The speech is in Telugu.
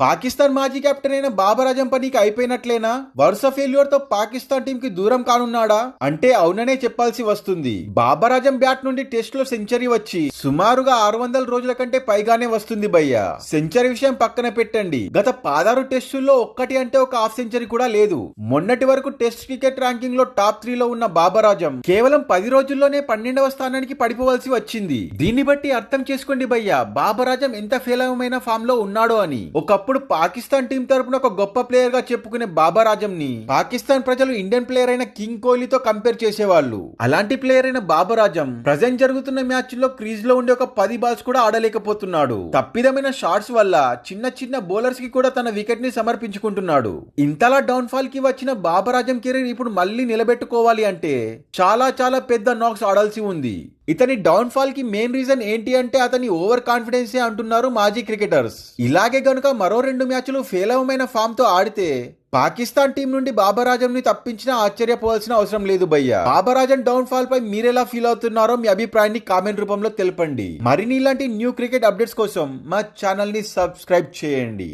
పాకిస్తాన్ మాజీ కెప్టెన్ అయిన బాబర్ ఆజం పనికి అయిపోయినట్లేనా? వరుస ఫెయిల్యూర్తో పాకిస్తాన్ టీం కి దూరం కానున్నాడా? అంటే అవుననే చెప్పాల్సి వస్తుంది. బాబర్ అజం బ్యాట్ నుండి టెస్ట్లో సెంచరీ వచ్చి సుమారుగా ఆరు వందల రోజుల కంటే పైగానే వస్తుంది భయ్య. సెంచరీ విషయం పక్కన పెట్టండి. గత పదహారు టెస్టుల్లో ఒక్కటి అంటే ఒక హాఫ్ సెంచరీ కూడా లేదు. మొన్నటి వరకు టెస్ట్ క్రికెట్ ర్యాంకింగ్లో టాప్ త్రీ లో ఉన్న బాబర్ అజం కేవలం పది రోజుల్లోనే పన్నెండవ స్థానానికి పడిపోవలసి వచ్చింది. దీన్ని బట్టి అర్థం చేసుకోండి భయ్య బాబర్ అజం ఎంత ఫేలవమైన ఫామ్లో ఉన్నాడో అని. ఒక ఒకప్పుడు పాకిస్తాన్ టీం తరపున ఒక గొప్ప ప్లేయర్గా చెప్పుకునే బాబర్ని పాకిస్తాన్ ప్రజలు ఇండియన్ ప్లేయర్ అయిన కింగ్ కోహ్లీతో కంపేర్ చేసేవాళ్ళు. అలాంటి ప్లేయర్ అయిన బాబర్ ఆజం ప్రజెంట్ జరుగుతున్న మ్యాచ్లో క్రీజ్లో ఉండే ఒక పది బాల్స్ కూడా ఆడలేకపోతున్నాడు. తప్పిదమైన షాట్స్ వల్ల చిన్న చిన్న బౌలర్స్కి కూడా తన వికెట్ని సమర్పించుకుంటున్నాడు. ఇంతలా డౌన్ ఫాల్కి వచ్చిన బాబర్ ఆజం కెరీర్ ఇప్పుడు మళ్ళీ నిలబెట్టుకోవాలి అంటే చాలా చాలా పెద్ద నాక్స్ ఆడాల్సి ఉంది. ఇతని డౌన్ఫాల్కి మెయిన్ రీజన్ ఏంటి అంటే అతని ఓవర్ కాన్ఫిడెన్సే అంటున్నారు మాజీ క్రికెటర్స్ ఇలాగే గనుక మరో రెండు మ్యాచ్లు ఫెయిలవమైన ఫామ్తో ఆడితే పాకిస్తాన్ టీం నుండి బాబరాజం ని తప్పించినా ఆశ్చర్యపోవాల్సిన అవసరం లేదు భయ్య. బాబరాజన్ డౌన్ ఫాల్ పై మీరెలా ఫీల్ అవుతున్నారో మీ అభిప్రాయాన్ని కామెంట్ రూపంలో తెలపండి. మరిన్ని ఇలాంటి న్యూ క్రికెట్ అప్డేట్స్ కోసం మా ఛానల్ని సబ్స్క్రైబ్ చేయండి.